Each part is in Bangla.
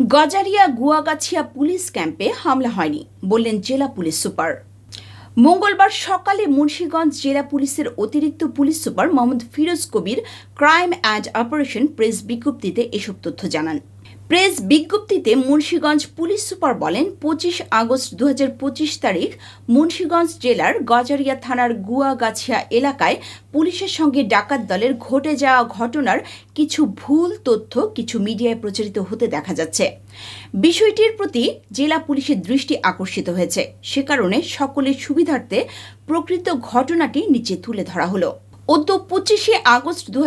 গজারিয়া গুয়াগাছিয়া পুলিশ ক্যাম্পে হামলা হয়নি, বললেন জেলা পুলিশ সুপার। মঙ্গলবার সকালে মুন্সীগঞ্জ জেলা পুলিশের অতিরিক্ত police super Mohammad Firoz Kabir crime and operation press বিজ্ঞপ্তিতে এসব তথ্য জানান। প্রেস বিজ্ঞপ্তিতে মুন্সীগঞ্জ পুলিশ সুপার বলেন, পঁচিশ আগস্ট দু হাজার পঁচিশ তারিখ মুন্সীগঞ্জ জেলার গজারিয়া থানার গুয়াগাছিয়া এলাকায় পুলিশের সঙ্গে ডাকাত দলের ঘটে যাওয়া ঘটনার কিছু ভুল তথ্য কিছু মিডিয়ায় প্রচারিত হতে দেখা যাচ্ছে। বিষয়টির প্রতি জেলা পুলিশের দৃষ্টি আকর্ষিত হয়েছে। সে কারণে সকলের সুবিধার্থে প্রকৃত ঘটনাটি নিচে তুলে ধরা হলো। অদ্য পঁচিশে আগস্ট দু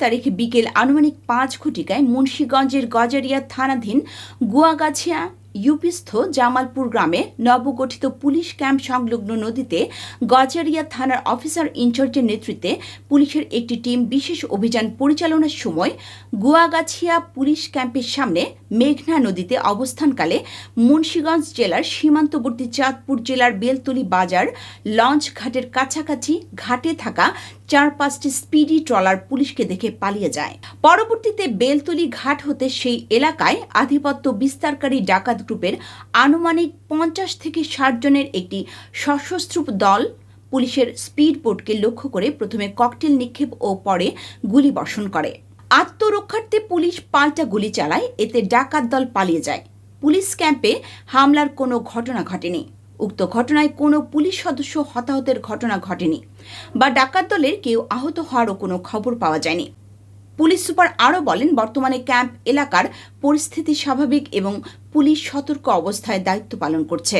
তারিখ বিকেল আনুমানিক পাঁচ ঘটিকায় মুন্সীগঞ্জের গজারিয়া থানাধীন গুয়াগাছিয়া ইউপিস্থ জামালপুর গ্রামে নবগঠিত পুলিশ ক্যাম্প সংলগ্ন নদীতে গজারিয়া থানার অফিসার ইনচার্জের নেতৃত্বে পুলিশের একটি টিম বিশেষ অভিযান পরিচালনার সময় গুয়াগাছিয়া পুলিশ ক্যাম্পের সামনে মেঘনা নদীতে অবস্থানকালে মুন্সীগঞ্জ জেলার সীমান্তবর্তী চাঁদপুর জেলার বেলতলি বাজার লঞ্চ ঘাটের কাছাকাছি ঘাটে থাকা চার পাঁচটি স্পিডি ট্রলার পুলিশকে দেখে পালিয়ে যায়। পরবর্তীতে বেলতলি ঘাট হতে সেই এলাকায় আধিপত্য বিস্তারকারী ডাকাত গ্রুপের আনুমানিক পঞ্চাশ থেকে ষাট জনের একটি সশস্ত্র দল পুলিশের স্পিড বোটকে লক্ষ্য করে প্রথমে ককটেল নিক্ষেপ ও পরে গুলি বর্ষণ করে। আত্মরক্ষার্থে পুলিশ পাল্টা গুলি চালায়, এতে ডাকাত দল পালিয়ে যায়। পুলিশ ক্যাম্পে হামলার কোনো ঘটনা ঘটেনি। উক্ত ঘটনায় কোনো পুলিশ সদস্য হতাহতের ঘটনা ঘটেনি বা ডাকাত দলের কেউ আহত হওয়ারও কোনো খবর পাওয়া যায়নি। পুলিশ সুপার আরও বলেন, বর্তমানে ক্যাম্প এলাকার পরিস্থিতি স্বাভাবিক এবং পুলিশ সতর্ক অবস্থায় দায়িত্ব পালন করছে।